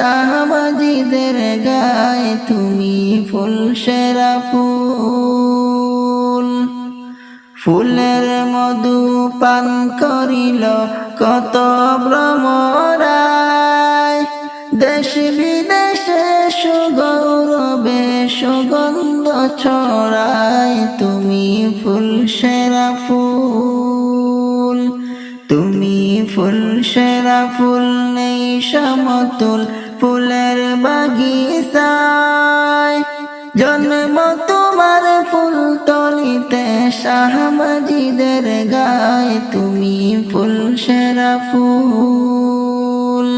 শাহবাজিদের গায়ে তুমি ফুল, সেরা ফুল। ফুলের মধু পান করিল কত ভ্রমরায়। দেশ বিদেশে সুগৌরবে সুগন্ধ ছড়ায় তুমি ফুল, সেরা ফুল। তুমি ফুল, সেরা ফুল নেই সমতুল ফুলের বাগিচায়। জন্ম তোমার ফুল তলিতে শাহবাজিদের গায়ে, তুমি ফুল সেরা ফুল।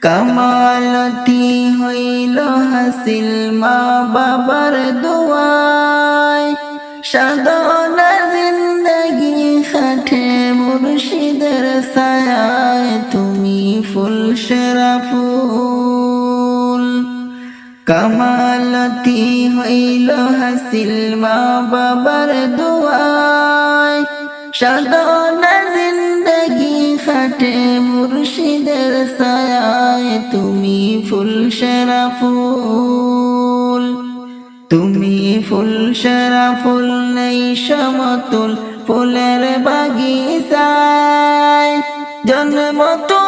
কামালতি হইল হাসিল মা বাবার দোয়ায়। সাধনা জিন্দগি খাটে মুর্শিদের তুমি ফুল, সেরা ফুল। কামালতি হইল হাসিল মা বাবার দোয়ায়। সাধনা জিন্দগি খাটে মুর্শিদের ছায়ায়। তুমি ফুল, সেরা ফুল। তুমি ফুল, সেরা ফুল নেই সমতুল ফুলের বাগিচায়। জন্ম তোমার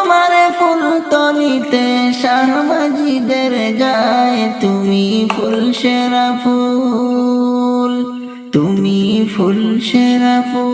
তুমি ফুল সেরা ফুল তুমি ফুল সেরা ফুল।